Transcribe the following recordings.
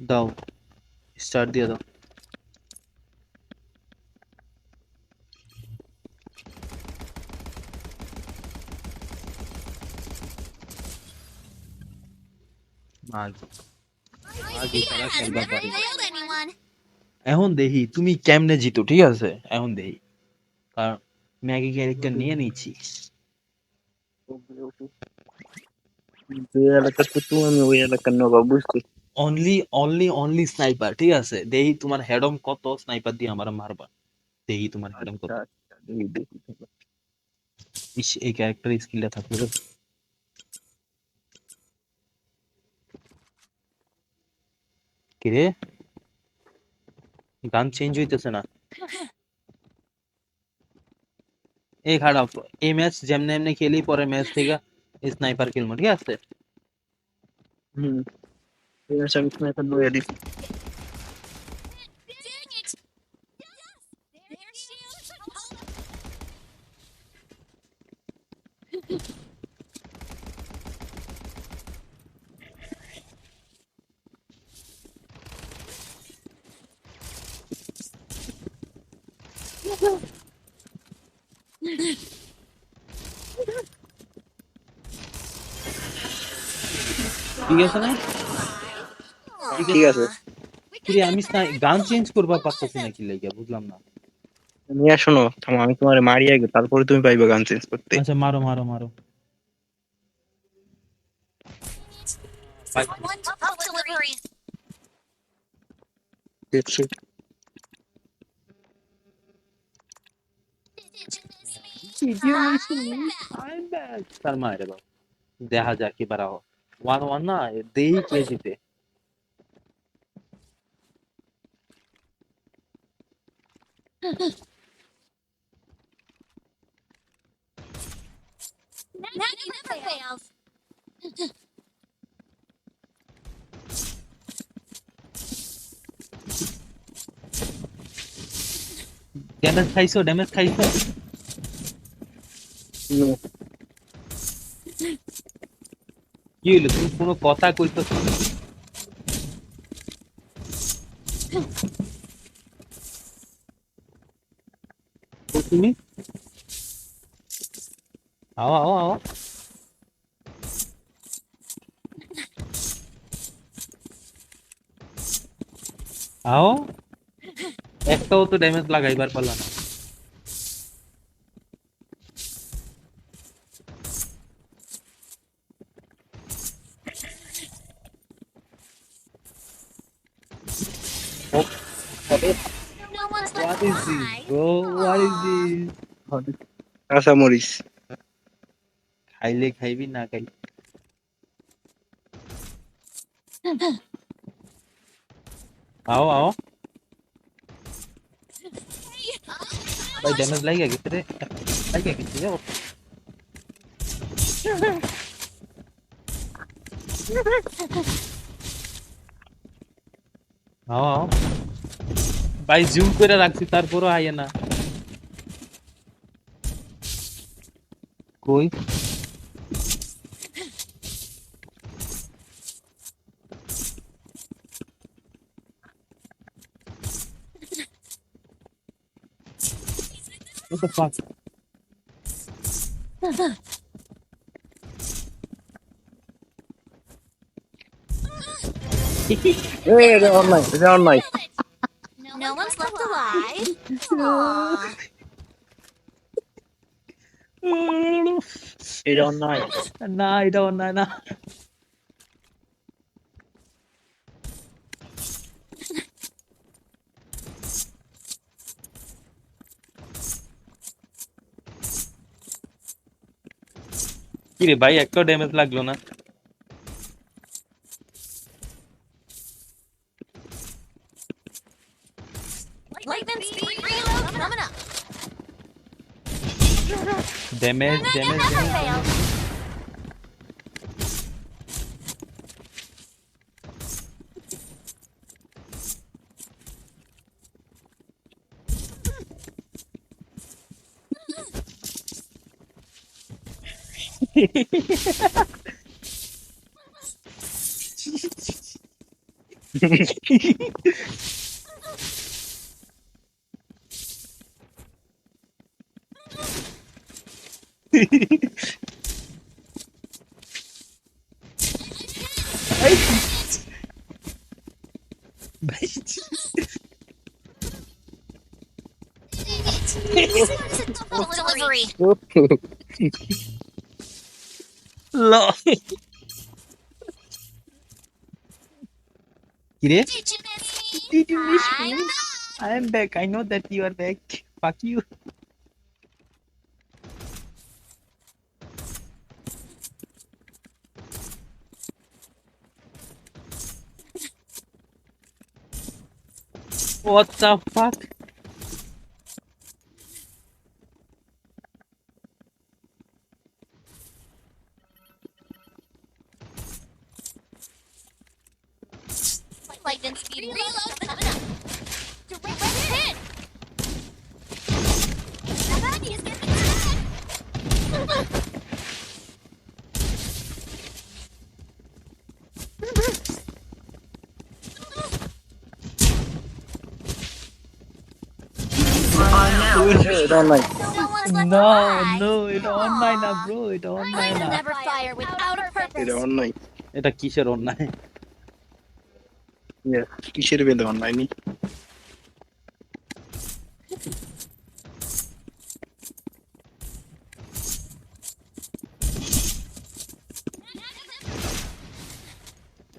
दाओ स्टार्ट दिया दो आज এখন দেখি তুমি কেমনে জিতো ঠিক আছে? এখন দেখি। কারণ ম্যাগি ক্যারেক্টার নিয়ে নিচ্ছি। অনলি অনলি অনলি স্নাইপার ঠিক আছে? দেখি তোমার হেডম কত স্নাইপার দিয়ে আমার মারবা। দেখি তোমার হেডম কত। আচ্ছা। ইস, এই ক্যারেক্টার স্কিলটা থাকবে কিরে গান চেঞ্জ হইতেছে না এই খারাপ এই ম্যাচ যেমনে এমনি খেলি পরে ম্যাচ থেকে স্নাইপার খেলবো ঠিক আছে হুম ঠিক আছে আমি স্নাইপার লইয়া দিছি Dang it! ঠিক আছে না? ঠিক আছে। কিরে আমি গান চেঞ্জ করবা পারতেছি না কি লাগে বুঝলাম না। নিয়ে শোনো থামো আমি তোমার মারি আগে তারপরে তুমি পাইবে গান চেঞ্জ করতে। আচ্ছা মারো মারো মারো. দেখছি Did you miss me? I'm back. তার মায়ের বাবা দেখা যাক কি পারা ওয়ান ওয়ান না দেই কে জিতে Maggie never fails. ড্যামেজ খাইছো ড্যামেজ খাইছো No, কি হইলো তুমি কোনো কথা কইতেছো না। ও তুমি আও আও আও আও একটাও তো ড্যামেজ লাগাইবার পারলা না No one's What left is this, behind. bro? What is this? কাঁচা মরিচ খাইলে খাইবি না খাইলে আও আও ভাই ড্যামেজ লাগিয়ে গেছে রে। লাগিয়ে গেছে যাও আও আও। ভাই জুম করে রাখছি তারপরও আয় না। কই? the fuck? Wait, they're on life. They're on life. No one's left alive. Aww. It on oh life. Nah, I don't. Oh nah, nah. না কিরে ভাই একটাও ড্যামেজ লাগলো না Lightning speed reload coming up. Damage damage delivery. ল কিরে Did you miss me? Did you miss me? I'm back. I am back. I know that you are back. Fuck you. What the fuck? Lightning speed reload coming up. Direct hit. Somebody is getting attacked. এটা অন্যায় No one's left No, alive. no, এটা অন্যায় না bro, এটা I অন্যায় will না। never fire without a purpose. এটা অন্যায় এটা কিসের অন্যায়? Yes, কিসের বেদে অন্যায়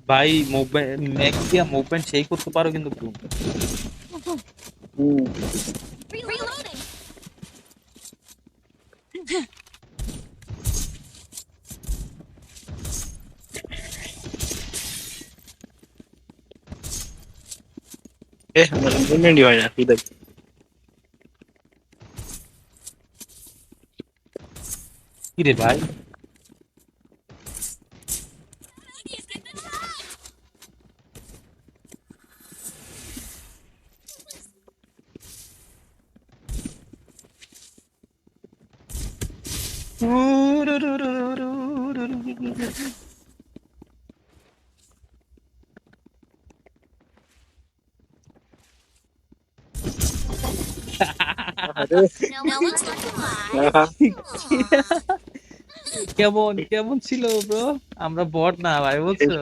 ভাই মোবাইল ম্যাক দিয়া মুভমেন্ট সেই করতে পারো কিন্তু ভুল। Eh, bener di mana? Tidak. Ini baik. Ooh, do, do, do, do, do, do, do, do. কেমন কেমন ছিল ব্রো আমরা বট না ভাই বলছো.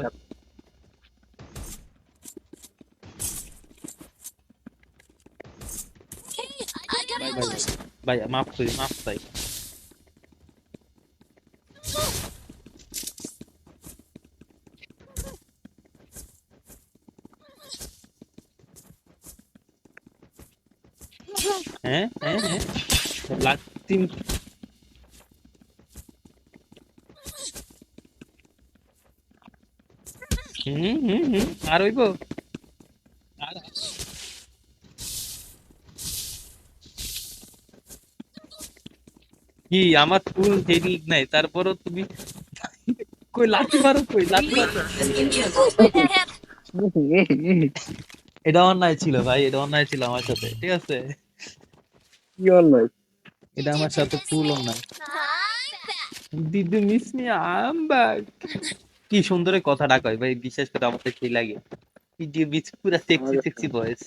ভাই মাফ করি মাফ চাই হ্যাঁ হ্যাঁ হ্যাঁ হুম হুম হুম আর হইব? আর কি আমার ফুল হেডিং নাই তারপরও তুমি কই লাঠি মারো কই লাঠি এটা অন্যায় ছিল ভাই এটা অন্যায় ছিল আমার সাথে ঠিক আছে? কি অন্যায়? এটা আমার সাথে. Did you miss me? I'm back. কি সুন্দর এই কথাটা কয় ভাই বিশেষ করে আমার সেই লাগে পুরা সেক্সি সেক্সি ভয়েস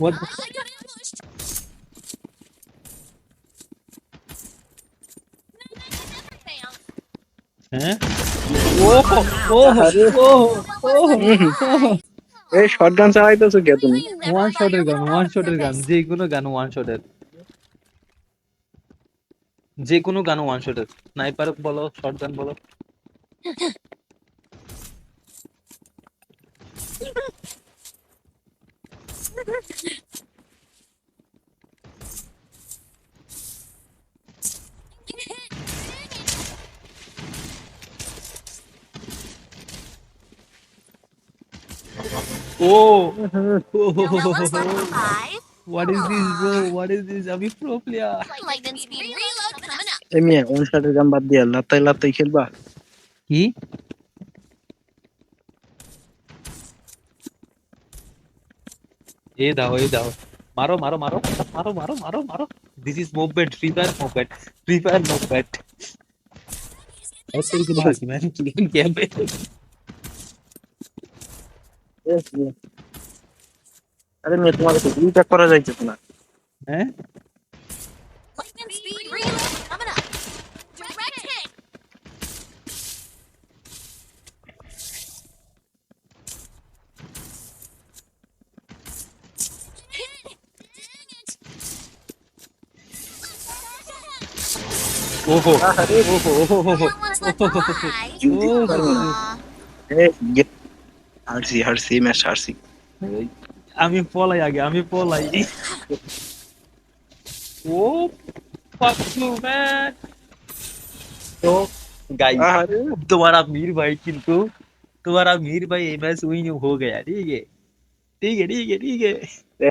What. হ্যাঁ এই শর্ট গান চালাইতেছো কে তুমি? ওয়ান শটের গান ওয়ান শটের গান. যে কোনো গান ওয়ান শটের যে কোনো গান ওয়ান শটের স্নাইপার বলো শর্ট গান বলো। ও No one's left alive. What is this, bro? What is this? আমি pro player. Lightning speed reload coming up. এই মেয়ে ওন শটের গান বাদ দিয়া লাত্তাই লাত্তাই খেলবা কি? এ দাও এ দাও मारो मारो मारो मारो मारो मारो मारो this is मोबेट free fire मोबेट free fire मोबेट ऐसे ही किधर मैं क्लीन किया पे আরে মেয়ে তোমার তো দুইটা করা যাইছে না हैं Lightning speed reload coming up. Direct hit. Hit. Dang it. ओहो ओहो ओहो There was left behind. জিততে পারবো না Aw. এ, গে- হারছি হারছি ম্যাচ হারছি আমি পলাই আগে আমি পলাই ও fuck you man तो गाइस আরে तुम्हारा मीर भाई किंतु तुम्हारा मीर भाई मैच विन हो गया ठीक है ठीक है ठीक है ठीक है